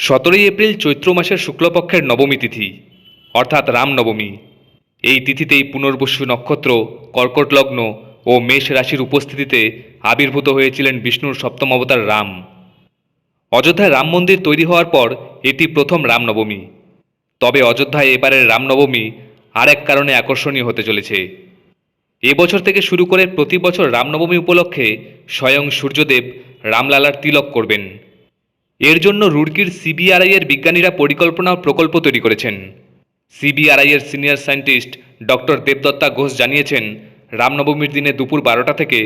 সতেরোই এপ্রিল চৈত্র মাসের শুক্লপক্ষের নবমী তিথি, অর্থাৎ রামনবমী। এই তিথিতেই পুনর্বসু নক্ষত্র কর্কট লগ্ন ও মেষ রাশির উপস্থিতিতে আবির্ভূত হয়েছিলেন বিষ্ণুর সপ্তম অবতার রাম। অযোধ্যায় রাম মন্দির তৈরি হওয়ার পর এটি প্রথম রামনবমী। তবে অযোধ্যায় এবারের রামনবমী আর এক কারণে আকর্ষণীয় হতে চলেছে। এবছর থেকে শুরু করে প্রতি বছর রামনবমী উপলক্ষে স্বয়ং সূর্যদেব রামলালার তিলক করবেন। এর জন্য রুড়কির সিবিআরআই এর বিজ্ঞানীরা পরিকল্পনা প্রকল্প তৈরি করেছেন। সিবিআরআই এর senior scientist doctor Debdatta Ghosh জানিয়েছেন, রামনবমীর দিনে দুপুর বারোটা থেকে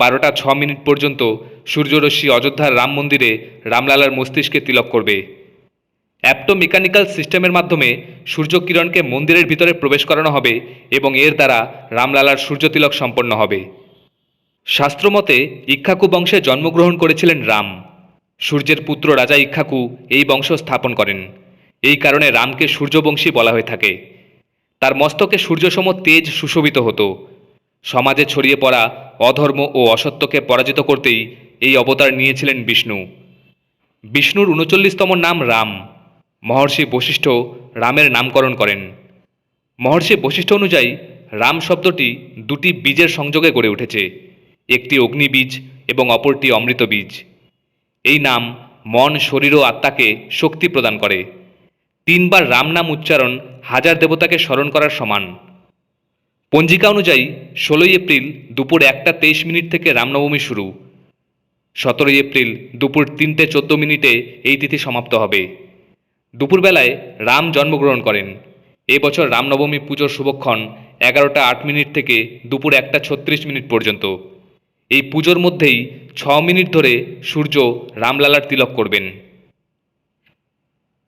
বারোটা ছ মিনিট পর্যন্ত সূর্যরশ্মি অযোধ্যার রাম মন্দিরে রামলালার মস্তিষ্কে তিলক করবে। অ্যাপটো মেকানিক্যাল সিস্টেমের মাধ্যমে সূর্যকিরণকে মন্দিরের ভিতরে প্রবেশ করানো হবে এবং এর দ্বারা রামলালার সূর্যতিলক সম্পন্ন হবে। শাস্ত্রমতে ইক্ষ্বাকু বংশে জন্মগ্রহণ করেছিলেন রাম। সূর্যের পুত্র রাজা ইক্ষ্বাকু এই বংশ স্থাপন করেন। এই কারণে রামকে সূর্যবংশী বলা হয়ে থাকে। তার মস্তকে সূর্যসম তেজ সুশোভিত হতো। সমাজে ছড়িয়ে পড়া অধর্ম ও অসত্যকে পরাজিত করতেই এই অবতার নিয়েছিলেন বিষ্ণু। বিষ্ণুর উনচল্লিশতম নাম রাম। মহর্ষি বশিষ্ঠ রামের নামকরণ করেন। মহর্ষি বশিষ্ঠ অনুযায়ী রাম শব্দটি দুটি বীজের সংযোগে গড়ে উঠেছে। একটি অগ্নিবীজ এবং অপরটি অমৃত বীজ এই নাম মন, শরীর ও আত্মাকে শক্তি প্রদান করে। তিনবার রাম নাম উচ্চারণ হাজার দেবতাকে স্মরণ করার সমান। পঞ্জিকা অনুযায়ী ষোলোই এপ্রিল দুপুর একটা তেইশ মিনিট থেকে রামনবমী শুরু। সতেরোই এপ্রিল দুপুর তিনটে চোদ্দ মিনিটে এই তিথি সমাপ্ত হবে। দুপুরবেলায় রাম জন্মগ্রহণ করেন। এবছর রামনবমী পুজোর শুভক্ষণ এগারোটা আট মিনিট থেকে দুপুর একটা ছত্রিশ মিনিট পর্যন্ত। এই পুজোর মধ্যেই ছ মিনিট ধরে সূর্য রামলালার তিলক করবেন।